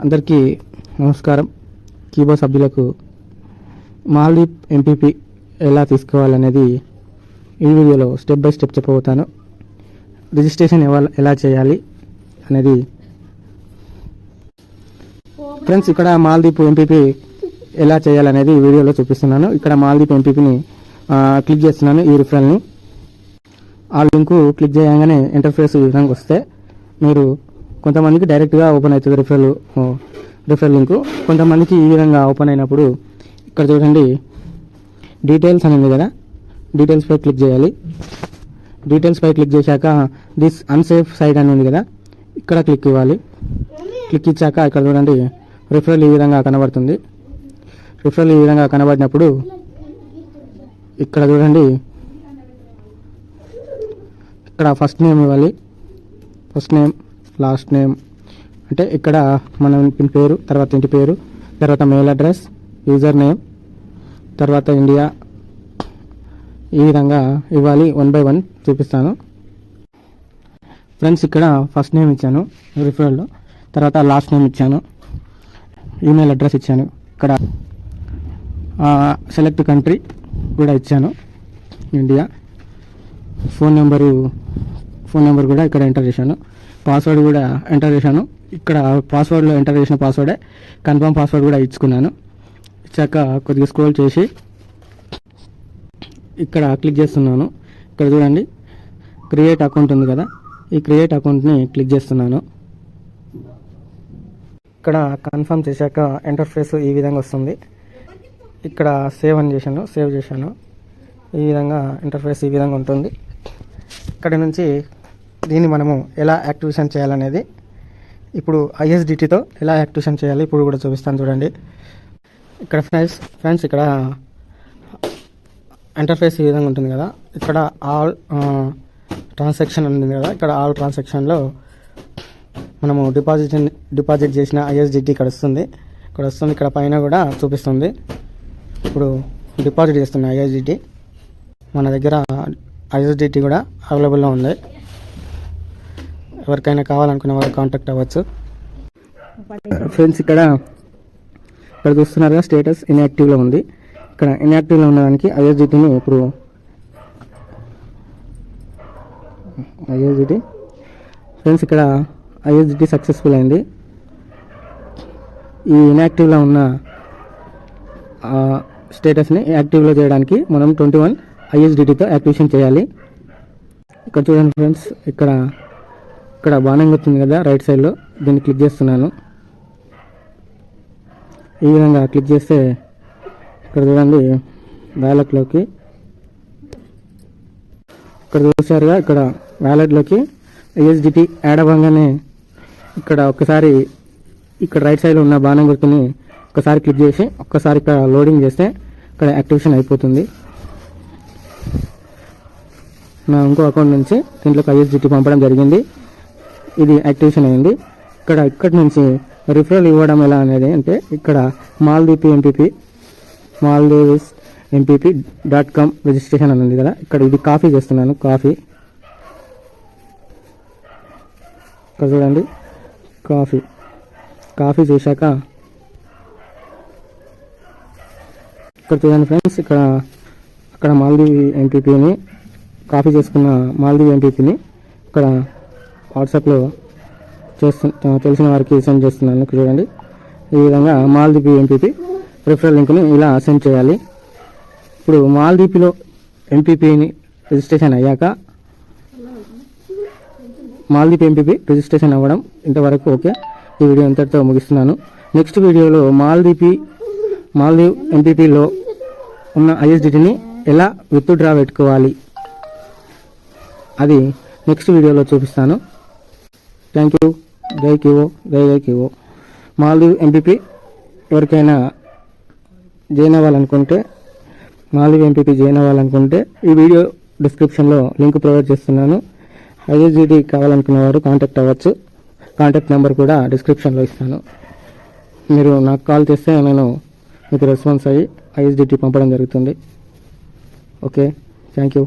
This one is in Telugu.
అందరికీ నమస్కారం. క్యూబా సభ్యులకు మాల్దీప్ ఎంపీపీ ఎలా తీసుకోవాలనేది ఈ వీడియోలో స్టెప్ బై స్టెప్ చెప్పబోతాను. రిజిస్ట్రేషన్ ఎవ ఎలా చేయాలి అనేది ఫ్రెండ్స్ ఇక్కడ మాల్దీప్ ఎంపీపీ ఎలా చేయాలనేది ఈ వీడియోలో చూపిస్తున్నాను. ఇక్కడ మాల్దీప్ ఎంపీపీని క్లిక్ చేస్తున్నాను ఈ రిఫరల్ని. ఆ లింకు క్లిక్ చేయగానే ఇంటర్ఫేస్ ఈ విధంగా వస్తే మీరు కొంతమందికి డైరెక్ట్గా ఓపెన్ అవుతుంది రిఫరల్ రిఫరల్ లింకు కొంతమందికి ఈ విధంగా ఓపెన్ అయినప్పుడు ఇక్కడ చూడండి డీటెయిల్స్ అని ఉంది కదా. డీటెయిల్స్పై క్లిక్ చేయాలి. డీటెయిల్స్పై క్లిక్ చేశాక దిస్ అన్సేఫ్ సైట్ అని ఉంది కదా. ఇక్కడ క్లిక్ ఇవ్వాలి. క్లిక్ ఇచ్చాక ఇక్కడ చూడండి రిఫరల్ ఈ విధంగా కనబడుతుంది. రిఫరల్ ఈ విధంగా కనబడినప్పుడు ఇక్కడ చూడండి ఇక్కడ ఫస్ట్ నేమ్ ఇవ్వాలి. ఫస్ట్ నేమ్ లాస్ట్ నేమ్ అంటే ఇక్కడ మన ఇంటి పేరు తర్వాత ఇంటి పేరు తర్వాత మెయిల్ అడ్రస్ యూజర్ నేమ్ తర్వాత ఇండియా ఈ విధంగా ఇవ్వాలి. వన్ బై వన్ చూపిస్తాను. ఫ్రెండ్స్ ఇక్కడ ఫస్ట్ నేమ్ ఇచ్చాను రిఫరల్లో తర్వాత లాస్ట్ నేమ్ ఇచ్చాను ఈమెయిల్ అడ్రస్ ఇచ్చాను. ఇక్కడ సెలెక్ట్ కంట్రీ కూడా ఇచ్చాను India phone number phone number కూడా ఇక్కడ ఎంటర్ చేశాను. పాస్వర్డ్ కూడా ఎంటర్ చేశాను. ఇక్కడ పాస్వర్డ్లో ఎంటర్ చేసిన పాస్వర్డే కన్ఫర్మ్ పాస్వర్డ్ కూడా ఇచ్చుకున్నాను. ఇచ్చాక కొద్దిగా స్క్రోల్ చేసి ఇక్కడ క్లిక్ చేస్తున్నాను. ఇక్కడ చూడండి క్రియేట్ అకౌంట్ ఉంది కదా. ఈ క్రియేట్ అకౌంట్ని క్లిక్ చేస్తున్నాను. ఇక్కడ కన్ఫర్మ్ చేశాక ఇంటర్ఫేస్ ఈ విధంగా వస్తుంది. ఇక్కడ సేవ్ అని చేశాను సేవ్ చేశాను. ఈ విధంగా ఇంటర్ఫేస్ ఈ విధంగా ఉంటుంది. ఇక్కడ నుంచి దీన్ని మనము ఎలా యాక్టివేషన్ చేయాలనేది ఇప్పుడు ఐఎస్డిటీతో ఎలా యాక్టివేషన్ చేయాలి ఇప్పుడు కూడా చూపిస్తాను చూడండి. ఇక్కడ ఫ్రెండ్స్ ఫ్రెండ్స్ ఇక్కడ ఇంటర్ఫేస్ ఈ విధంగా ఉంటుంది కదా. ఇక్కడ ఆల్ ట్రాన్సాక్షన్ ఉంటుంది కదా. ఇక్కడ ఆల్ ట్రాన్సాక్షన్లో మనము డిపాజిట్ డిపాజిట్ చేసిన ఐఎస్డిటీ ఇక్కడ వస్తుంది. ఇక్కడ వస్తుంది ఇక్కడ పైన కూడా చూపిస్తుంది. ఇప్పుడు డిపాజిట్ చేస్తున్న ఐఎస్డిటీ మన దగ్గర ఐఎస్డిటీ కూడా అవైలబుల్లో ఉంది. ఎవరికైనా కావాలనుకునే వారు కాంటాక్ట్ అవ్వచ్చు. ఫ్రెండ్స్ ఇక్కడ ఇక్కడ చూస్తున్నారుగా స్టేటస్ ఇన్యాక్టివ్లో ఉంది. ఇక్కడ ఇన్యాక్టివ్లో ఉన్నదానికి ఐఎస్డిటీని ఇప్పుడు ఐఎస్డిటీ ఫ్రెండ్స్ ఇక్కడ ఐఎస్డిటీ సక్సెస్ఫుల్ అయింది. ఈ ఇన్యాక్టివ్లో ఉన్న స్టేటస్ని యాక్టివ్లో చేయడానికి మనం ట్వంటీ వన్ ఐఎస్డిటీతో యాక్టివేషన్ చేయాలి. ఇక్కడ చూడండి ఫ్రెండ్స్ ఇక్కడ ఇక్కడ బాణం వచ్చింది కదా రైట్ సైడ్లో దీన్ని క్లిక్ చేస్తున్నాను. ఈ విధంగా క్లిక్ చేస్తే ఇక్కడ చూడండి వ్యాలెట్లోకి ఇక్కడ చూసారుగా ఇక్కడ వ్యాలెట్లోకి ఐఎస్డిటీ యాడ్ అవ్వగానే ఇక్కడ ఒకసారి ఇక్కడ రైట్ సైడ్లో ఉన్న బాణం గుర్తుని ఒకసారి క్లిక్ చేసి ఒక్కసారి ఇక్కడ లోడింగ్ చేస్తే ఇక్కడ యాక్టివేషన్ అయిపోతుంది. నా ఇంకో అకౌంట్ నుంచి దీంట్లోకి ఐఎస్డిటీ పంపడం జరిగింది. ఇది యాక్టివేషన్ అయింది. ఇక్కడ ఇక్కడి నుంచి రిఫరల్ ఇవ్వడం ఎలా అనేది అంటే ఇక్కడ మాల్దీపి MPP Maldives MPP dot com registration అని ఉంది కదా. ఇక్కడ ఇది కాఫీ చేస్తున్నాను కాఫీ. ఇక్కడ చూడండి కాఫీ. కాఫీ చేశాక ఇక్కడ చూడండి ఫ్రెండ్స్ ఇక్కడ అక్కడ మాల్దీవి ఎంపీపీని కాఫీ చేసుకున్న మాల్దీవి ఎంపీపీని ఇక్కడ వాట్సాప్లో చేస్తు తెలిసిన వారికి సెండ్ చేస్తున్నాను. చూడండి. ఈ విధంగా మాల్దీపి ఎంపీపీ రిఫరల్ లింక్ని ఇలా సెండ్ చేయాలి. ఇప్పుడు మాల్దీపిలో ఎంపీపీని రిజిస్ట్రేషన్ అయ్యాక మాల్దీప్ ఎంపీపీ రిజిస్ట్రేషన్ అవ్వడం ఇంతవరకు ఓకే. ఈ వీడియో ఇంతటితో ముగిస్తున్నాను. నెక్స్ట్ వీడియోలో మాల్దీపి మాల్దీవ్ ఎంపీపీలో ఉన్న ఐఎస్డిటీని ఎలా విత్డ్రా పెట్టుకోవాలి అది నెక్స్ట్ వీడియోలో చూపిస్తాను. థ్యాంక్ యూ జై కివో జై జై కివో మాల్దీవ్ ఎంపీపీ ఎవరికైనా జాయిన్ అవ్వాలనుకుంటే మాల్దీవ్ ఎంపీపీ జాయిన్ అవ్వాలనుకుంటే ఈ వీడియో డిస్క్రిప్షన్లో లింక్ ప్రొవైడ్ చేస్తున్నాను. ఐఎస్జిడి కావాలనుకున్న వారు కాంటాక్ట్ అవ్వచ్చు. కాంటాక్ట్ నెంబర్ కూడా డిస్క్రిప్షన్లో ఇస్తాను. మీరు నాకు కాల్ చేస్తే నేను మీకు రెస్పాన్స్ అయ్యి ఐఎస్డిటీ పంపడం జరుగుతుంది. Okay thank you